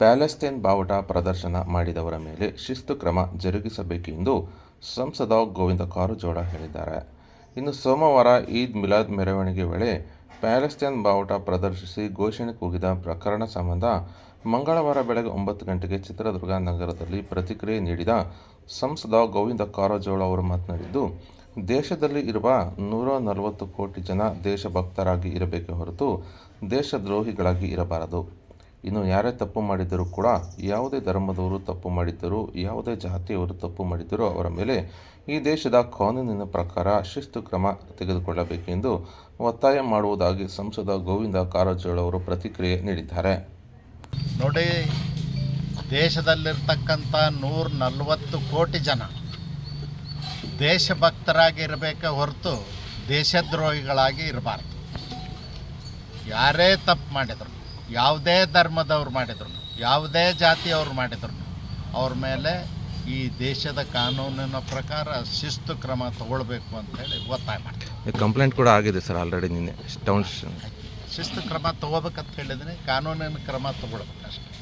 Palestine ಬಾವುಟ ಪ್ರದರ್ಶನ ಮಾಡಿದವರ ಮೇಲೆ ಶಿಸ್ತು ಕ್ರಮ ಜರುಗಿಸಬೇಕೆಂದು ಸಂಸದ ಗೋವಿಂದ ಕಾರಜೋಳ ಹೇಳಿದ್ದಾರೆ. ಇನ್ನು ಸೋಮವಾರ ಈದ್ ಮಿಲಾದ್ ಮೆರವಣಿಗೆ ವೇಳೆ ಪ್ಯಾಲೆಸ್ತೈನ್ ಬಾವುಟ ಪ್ರದರ್ಶಿಸಿ ಘೋಷಣೆ ಕೂಗಿದ ಪ್ರಕರಣ ಸಂಬಂಧ ಮಂಗಳವಾರ ಬೆಳಗ್ಗೆ ಒಂಬತ್ತು ಗಂಟೆಗೆ ಚಿತ್ರದುರ್ಗ ನಗರದಲ್ಲಿ ಪ್ರತಿಕ್ರಿಯೆ ನೀಡಿದ ಸಂಸದ ಗೋವಿಂದ ಕಾರಜೋಳ ಅವರು ಮಾತನಾಡಿದ್ದು, ದೇಶದಲ್ಲಿ ಇರುವ ನೂರ ನಲವತ್ತು ಕೋಟಿ ಜನ ದೇಶಭಕ್ತರಾಗಿ ಇರಬೇಕೆ ಹೊರತು ದೇಶದ್ರೋಹಿಗಳಾಗಿ ಇರಬಾರದು. ಇನ್ನು ಯಾರೇ ತಪ್ಪು ಮಾಡಿದರೂ ಕೂಡ ಯಾವುದೇ ಧರ್ಮದವರು ತಪ್ಪು ಮಾಡಿದ್ದರೂ, ಯಾವುದೇ ಜಾತಿಯವರು ತಪ್ಪು ಮಾಡಿದ್ದರೂ ಅವರ ಮೇಲೆ ಈ ದೇಶದ ಕಾನೂನಿನ ಪ್ರಕಾರ ಶಿಸ್ತು ಕ್ರಮ ತೆಗೆದುಕೊಳ್ಳಬೇಕೆಂದು ಒತ್ತಾಯ ಮಾಡುವುದಾಗಿ ಸಂಸದ ಗೋವಿಂದ ಕಾರಜೋಳ ಅವರು ಪ್ರತಿಕ್ರಿಯೆ ನೀಡಿದ್ದಾರೆ. ನೋಡಿ, ದೇಶದಲ್ಲಿರ್ತಕ್ಕಂಥ ನೂರ ನಲವತ್ತು ಕೋಟಿ ಜನ ದೇಶಭಕ್ತರಾಗಿರಬೇಕೆ ಹೊರತು ದೇಶದ್ರೋಹಿಗಳಾಗಿ ಇರಬಾರ್ದು. ಯಾರೇ ತಪ್ಪು ಮಾಡಿದ್ರು ಯಾವುದೇ ಧರ್ಮದವ್ರು ಮಾಡಿದ್ರು ಯಾವುದೇ ಜಾತಿಯವ್ರು ಮಾಡಿದ್ರು ಅವ್ರ ಮೇಲೆ ಈ ದೇಶದ ಕಾನೂನಿನ ಪ್ರಕಾರ ಶಿಸ್ತು ಕ್ರಮ ತಗೊಳ್ಬೇಕು ಅಂತೇಳಿ ಒತ್ತಾಯ ಮಾಡ್ತೀವಿ ಕಂಪ್ಲೇಂಟ್ ಕೂಡ ಆಗಿದೆ ಸರ್ ಆಲ್ರೆಡಿ ನಿನ್ನೆ ಟೌನ್ ಶಿಸ್ತು ಕ್ರಮ ತಗೋಬೇಕಂತ ಹೇಳಿದ್ರೆ ಕಾನೂನಿನ ಕ್ರಮ ತಗೊಳ್ಬೇಕಷ್ಟೆ.